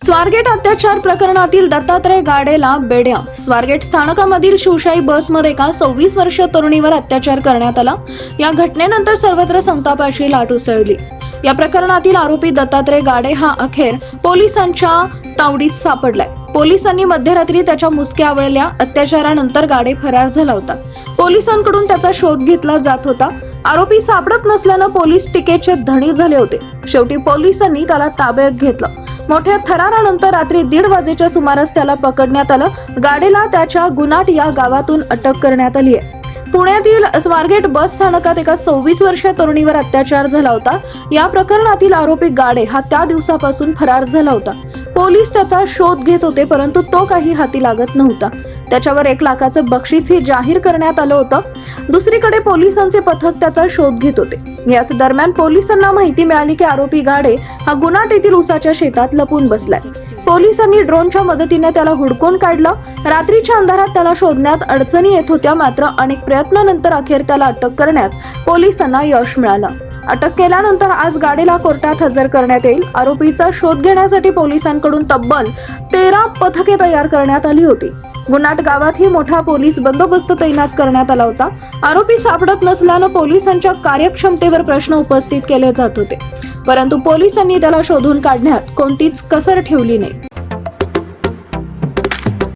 स्वारगेट अत्याचार प्रकरणातील दत्तात्रय गाडेला बेड्या. स्वारगेट स्थानकामधील शिवशाही बसमध्ये एका सव्वीस वर्ष तरुणीवर अत्याचार करण्यात आला. या घटनेनंतर सर्वत्र संतापाची लाट उसळली. या प्रकरणातील आरोपी दत्तात्रय गाडे हा अखेर पोलिसांच्या तावडीत सापडलाय. पोलिसांनी मध्यरात्री त्याच्या मुसक्या आवळल्या अत्याचारानंतर गाडे फरार झाला होता. पोलिसांकडून त्याचा शोध घेतला जात होता. आरोपी सापडत नसल्यानं पोलीस टीकेचे धणी झाले होते. शेवटी पोलिसांनी त्याला ताब्यात घेतलं. मोठ्या थरारानंतर रात्री दीड वाजेच्या सुमारास त्याला पकडण्यात आलं. गाडीला त्याच्या गुनाट या गावातून अटक करण्यात आली आहे. पुण्यातील स्वारगेट बस स्थानकात एका सव्वीस वर्षीय तरुणीवर अत्याचार झाला होता. या प्रकरणातील आरोपी गाडे हा त्या दिवसापासून फरार झाला होता. पोलीस त्याचा शोध घेत होते परंतु तो काही हाती लागत नव्हता. त्याच्यावर एक लाखाचं बक्षीसही जाहीर करण्यात आलं होतं. दुसरीकडे पोलिसांचे पथक त्याचा शोध घेत होते. याच दरम्यान पोलिसांना माहिती मिळाली की आरोपी गाडे हा गुन्हाट येथील उसाच्या शेतात लपून बसलाय. पोलिसांनी ड्रोनच्या मदतीने त्याला हुडकून काढलं. रात्रीच्या अंधारात त्याला शोधण्यात अडचणी येत होत्या मात्र अनेक प्रयत्नानंतर अखेर त्याला अटक करण्यात पोलिसांना यश मिळालं. अटक केल्यानंतर आज गाडीला कोर्टात हजर करण्यात येईल. आरोपीचा शोध घेण्यासाठी पोलिसांकडून तब्बल तेरा पथके तयार करण्यात आली होती. गुनाट गावातही मोठा पोलीस बंदोबस्त तैनात करण्यात आला होता. आरोपी सापडत नसल्यानं पोलिसांच्या कार्यक्षमतेवर प्रश्न उपस्थित केले जात होते. परंतु पोलिसांनी त्याला शोधून काढण्यात कोणतीच कसर ठेवली नाही.